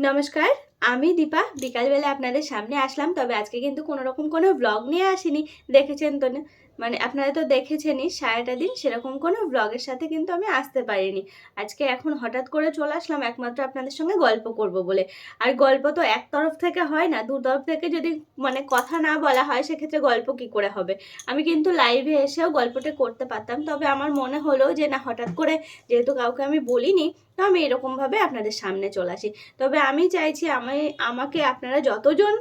নমস্কার, আমি দীপা বিকালবেলা আপনাদের সামনে আসলাম, তবে আজকে কিন্তু কোনো রকম কোনো ব্লগ নিয়ে আসিনি দেখেছেন তো না? মানে আপনারা তো দেখেছেনই সারাটা দিন সেরকম কোনো ব্লগের সাথে কিন্তু আমি আসতে পারিনি। আজকে এখন হঠাৎ করে চলে আসলাম একমাত্র আপনাদের সঙ্গে গল্প করব বলে। আর গল্প তো এক তরফ থেকে হয় না, দু তরফ থেকে যদি মানে কথা না বলা হয় সেক্ষেত্রে গল্প কি করে হবে? আমি কিন্তু লাইভে এসেও গল্পটা করতে পারতাম, তবে আমার মনে হলো যে না, হঠাৎ করে যেহেতু কাউকে আমি বলিনি, তো আমি এরকমভাবে আপনাদের সামনে চলে আসি। তবে আমি চাইছি আমি, আমাকে আপনারা যতজন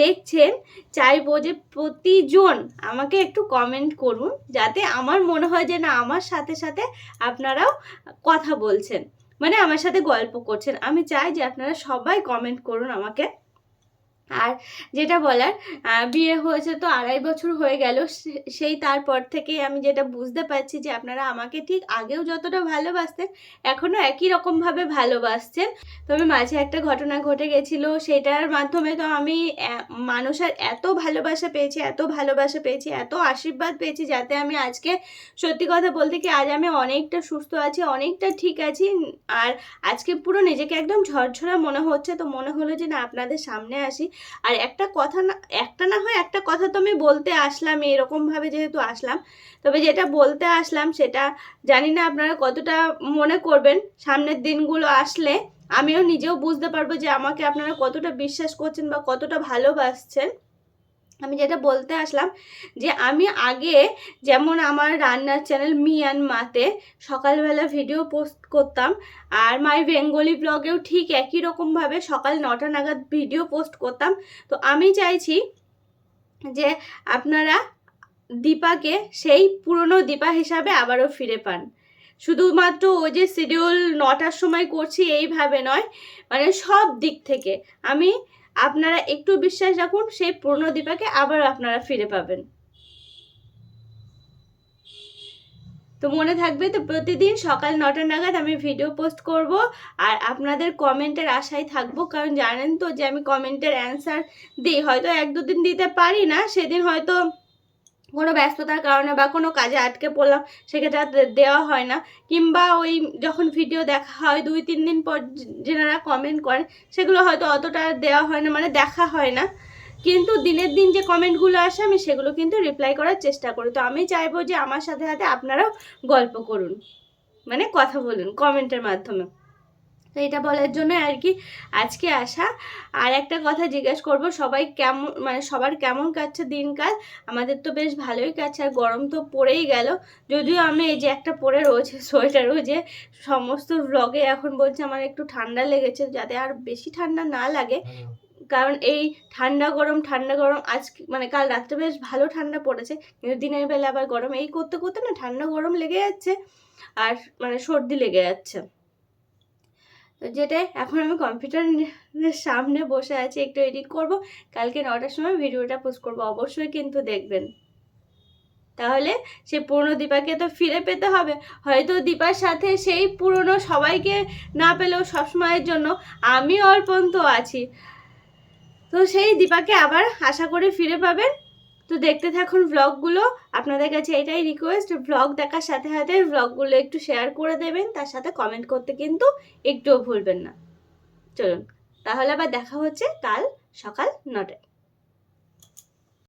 দেখছেন, চাইব যে প্রতিজন আমাকে একটু কমেন্ট করুন, যাতে আমার মনে হয় যে না, আমার সাথে সাথে আপনারাও কথা বলছেন মানে আমার সাথে গল্প করছেন। আমি চাই যে আপনারা সবাই কমেন্ট করুন আমাকে। আর যেটা বলার বিয়ে হয়েছে তো আড়াই বছর হয়ে গেল সেই তারপর থেকে আমি যেটা বুঝতে পারছি যে আপনারা আমাকে ঠিক আগেও যতটা ভালোবাসতেন এখনও একই রকমভাবে ভালোবাসছেন। তবে মাঝে একটা ঘটনা ঘটে গেছিল, সেটার মাধ্যমে তো আমি মানুষের এত ভালোবাসা পেয়েছি, এত ভালোবাসা পেয়েছি, এত আশীর্বাদ পেয়েছি যাতে আমি আজকে সত্যি কথা বলতে কি আজ আমি অনেকটা সুস্থ আছি, অনেকটা ঠিক আছি। আর আজকে পুরো নিজেকে একদম ঝরঝরা মনে হচ্ছে, তো মনে হলো যে না আপনাদের সামনে আসি। আর একটা কথা না, একটা না হয় একটা কথা তো আমি বলতে আসলাম এরকমভাবে যেহেতু আসলাম। তবে যেটা বলতে আসলাম সেটা জানি না আপনারা কতটা মনে করবেন, সামনের দিনগুলো আসলে আমিও নিজেও বুঝতে পারব যে আমাকে আপনারা কতটা বিশ্বাস করছেন বা কতটা ভালোবাসছেন। আমি যেটা বলতে আসলাম যে আমি আগে যেমন আমার রান্নার চ্যানেল মি অ্যান্ড মাতে সকালবেলা ভিডিও পোস্ট করতাম আর মাই বেঙ্গলি ব্লগেও ঠিক একই রকমভাবে সকাল নটা নাগাদ ভিডিও পোস্ট করতাম। তো আমি চাইছি যে আপনারা দীপাকে সেই পুরনো দীপা হিসাবে আবারও ফিরে পান। শুধুমাত্র ওই যে শিডিউল নটার সময় করছি এইভাবে নয় মানে সব দিক থেকে। আমি আপনারা একটু বিশ্বাস রাখুন, সেই পুরনো দীপাকে আবার আপনারা ফিরে পাবেন। তো মনে থাকবে তো প্রতিদিন সকাল নটা নাগাদ আমি ভিডিও পোস্ট করব, আর আপনাদের কমেন্টের আশায় থাকব, কারণ জানেন তো যে আমি কমেন্টের অ্যান্সার দিই। হয়তো এক দুদিন দিতে পারি না, সেদিন হয়তো কোনো ব্যস্ততার কারণে বা কোনো কাজে আটকে পড়লাম, সেক্ষেত্রে আর দেওয়া হয় না। কিংবা ওই যখন ভিডিও দেখা হয়, দুই, তিন দিন পর যেনারা কমেন্ট করেন, সেগুলো হয়তো অতটা দেওয়া হয় না মানে দেখা হয় না। কিন্তু দিনের দিন যে কমেন্টগুলো আসে, আমি সেগুলো কিন্তু রিপ্লাই করার চেষ্টা করি। তো আমি চাইব যে আমার সাথে সাথে আপনারাও গল্প করুন। মানে কথা বলুন কমেন্টের মাধ্যমে। তো এটা বলার জন্য আর কি আজকে আসা। আর একটা কথা জিজ্ঞেস করব সবাই কেমন মানে সবার কেমন কাটছে দিনকাল? আমাদের তো বেশ ভালোই কাটছে আর গরম তো পড়েই গেল। যদিও আমি এই যে একটা পরে রয়েছে সোয়েটারও যে সমস্ত ব্লগে এখন বলছে আমার একটু ঠান্ডা লেগেছে যাতে আর বেশি ঠান্ডা না লাগে। কারণ এই ঠান্ডা গরম ঠান্ডা গরম আজ মানে কাল রাত্রে বেশ ভালো ঠান্ডা পড়েছে। কিন্তু দিনের বেলা আবার গরম এই করতে করতে না ঠান্ডা গরম লেগে যাচ্ছে আর মানে সর্দি লেগে যাচ্ছে। তো যেটা এখন আমি কম্পিউটারের সামনে বসে আছি, একটু এডিট করব। কালকে নটার সময় ভিডিওটা পোস্ট করব, অবশ্যই কিন্তু দেখবেন। তাহলে সে পুরনো দীপাকে তো ফিরে পেতে হবে। হয়তো দীপার সাথে সেই পুরনো সবাইকে না পেলেও সবসময়ের জন্য আমি অল্পন্ত আছি। তো সেই দীপাকে আবার আশা করে ফিরে পাবেন। তো দেখতে থাকুন ভ্লগগুলো আপনাদের কাছে এটাই রিকোয়েস্ট ব্লগ দেখার সাথে সাথে ভ্লগগুলো একটু শেয়ার করে দেবেন। তার সাথে কমেন্ট করতে কিন্তু একটুও ভুলবেন না। চলুন, তাহলে আবার দেখা হচ্ছে কাল সকাল নটায়।